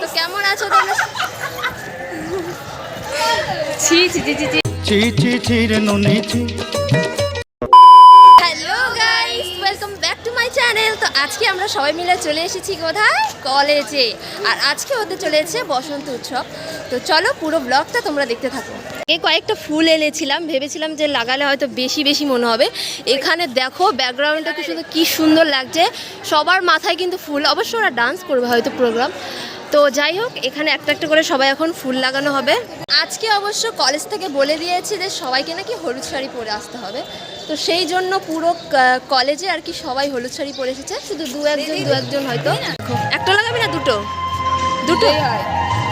তো কেমন আছো hello guys to my channel তো আজকে আমরা সবাই মিলে চলে এসেছি কোথায়? কলেজে আর আজকে হতে চলেছে বসন্ত উৎসব। তো চলো পুরো ব্লগটা তোমরা দেখতে থাকো। এই কয়েকটা ফুল এনেছিলাম, ভেবেছিলাম যে লাগালে হয়তো বেশি বেশি মনে হবে। এখানে দেখো ব্যাকগ্রাউন্ডটা কি শুধু কী সুন্দর লাগছে। সবার মাথায় কিন্তু ফুল, অবশ্য ওরা ডান্স করবে হয়তো প্রোগ্রাম তো যাই হোক, এখানে একটা একটা করে সবাই এখন ফুল লাগানো হবে। আজকে অবশ্য কলেজ থেকে বলে দিয়েছি যে সবাইকে নাকি হলুদ শাড়ি পরে আসতে হবে। তো সেই জন্য পুরো কলেজে আর কি সবাই হলুদ শাড়ি পরে এসেছে। শুধু দু একজন দু একজন হয়তো। একটা লাগাবে না, দুটো? দুটো? আমাদের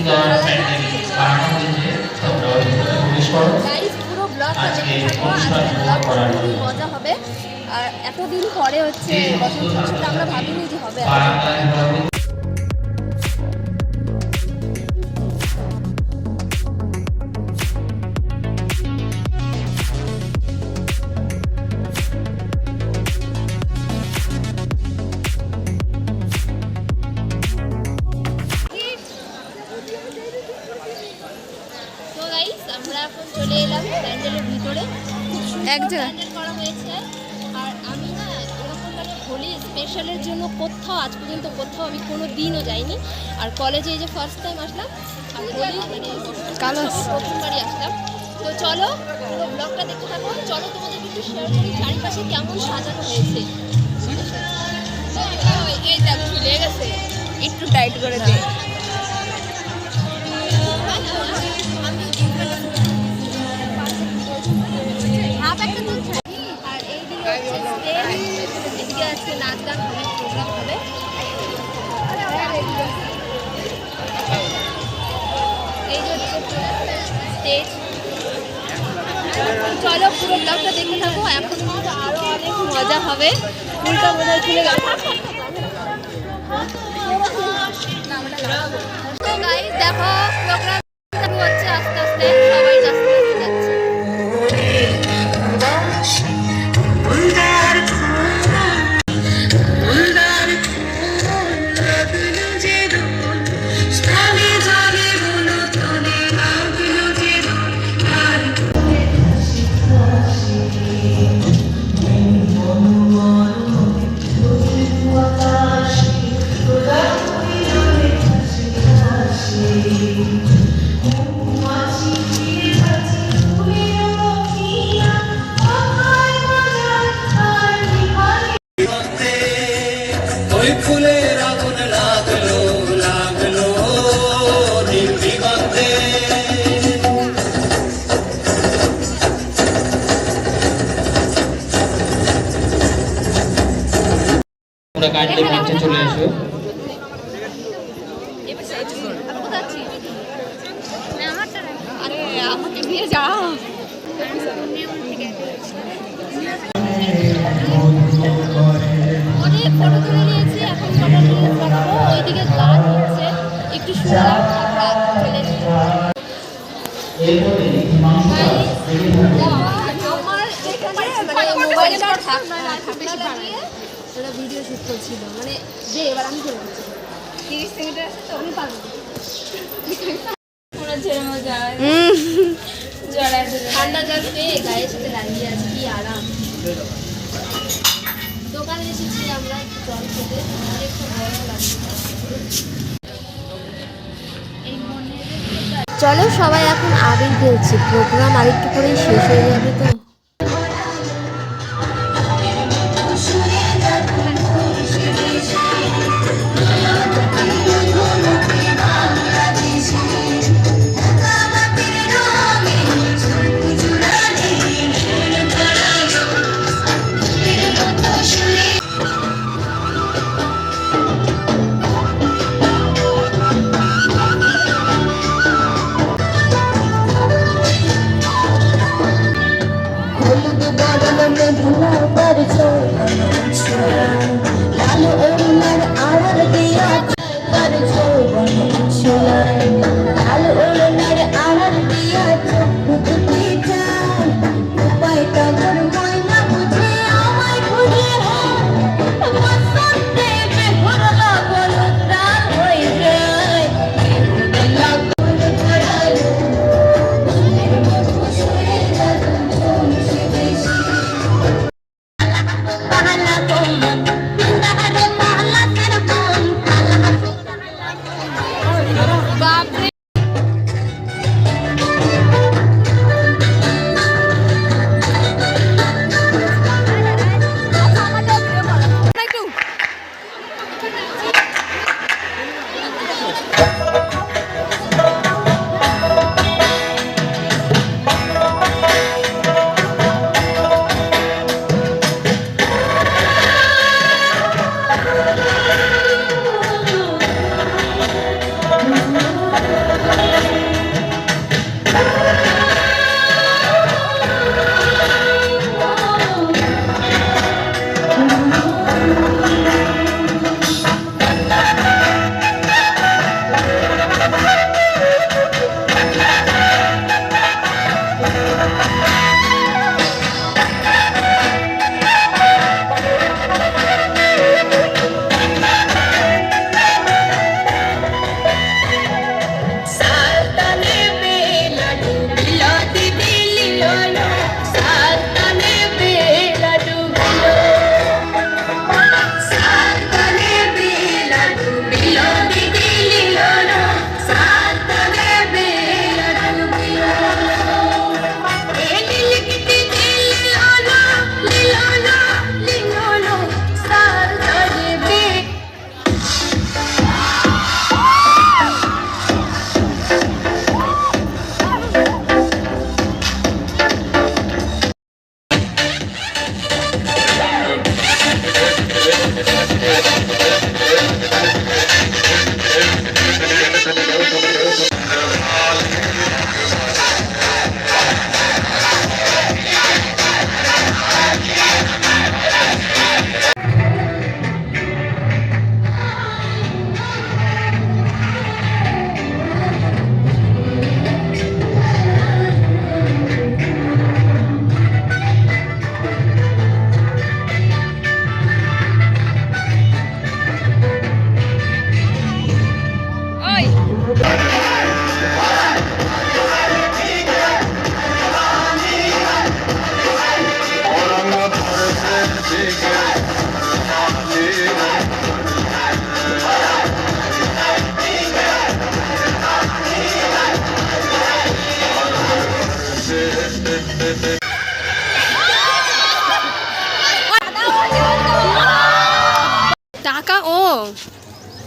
সুন্দর প্যান্ডেল বানানো হয়েছে তোমরা ওই প্রবেশ করো পুরো ব্লগটা আজকে দেখতে থাকো অনুষ্ঠান উপভোগ করার জন্য। মজা হবে। আর এতদিন পরে হচ্ছে বসন্ত উৎসবটা আমরা ভাবিনি যে হবে জায়গায়? প্যান্ডেল করা হয়েছে। আর আমি না এরকম মানে হোলি স্পেশালের জন্য কোথাও আজ পর্যন্ত কোথাও আমি কোনো দিনও যাইনি। আর কলেজে এই যে ফার্স্ট টাইম আসলাম আর হোলি মানে কালো প্রথমবারই আসলাম। তো চলো পুরো ব্লগটা দেখতে থাকো। চলো তোমাদেরকে একটু শেয়ার করি চারিপাশে কেমন সাজানো হয়েছে। এই দেখ ঝুলে গেছে একটু টাইট করে দে। পুরো ব্লগটা দেখতে থাকো, এখন কিন্তু আরও অনেক মজা হবে। উল্টা মনে হয় খুলে গেল তোমরা কাইন্ডলি মঞ্চে চলে এসো আমাকে যাও অনেক ফটো তুলে নিয়েছি এখন ওইদিকে গান হচ্ছে একটু শুনলাম চলে থাকবে আমার মানে মোবাইলটা ওরা ভিডিও শুট করছিল। মানে যে এবার আমি চলে যাচ্ছি তিরিশ সেকেন্ডের আছে তো? আমি পারব। ঠান্ডা জল পেয়ে গায়ের সাথে আছি কি আরাম। দোকানে এসেছি আমরা জল খেতে। আর একটু গরম লাগছে। চলো সবাই এখন আবির খেলছি। প্রোগ্রাম আরেকটু করেই শেষ হয়ে যাবে তো।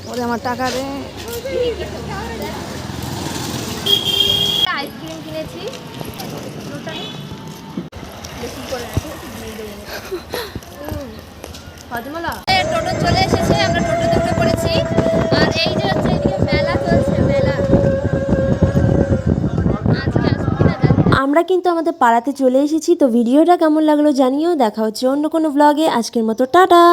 ওরে আমার টাকা রে আইসক্রিম কিনেছি। হজমলা? টোটো চলে এসেছে আমরা টোটোতে উঠে পড়েছি আর এই যে হচ্ছে এদিকে মেলা চলছে মেলা। আজকে আসব কিনা জানি না। আমরা কিন্তু আমাদের পাড়াতে চলে এসেছি তো ভিডিওটা কেমন লাগল জানিও। দেখা হচ্ছে অন্য কোনো ব্লগে আজকের মতো টাটা।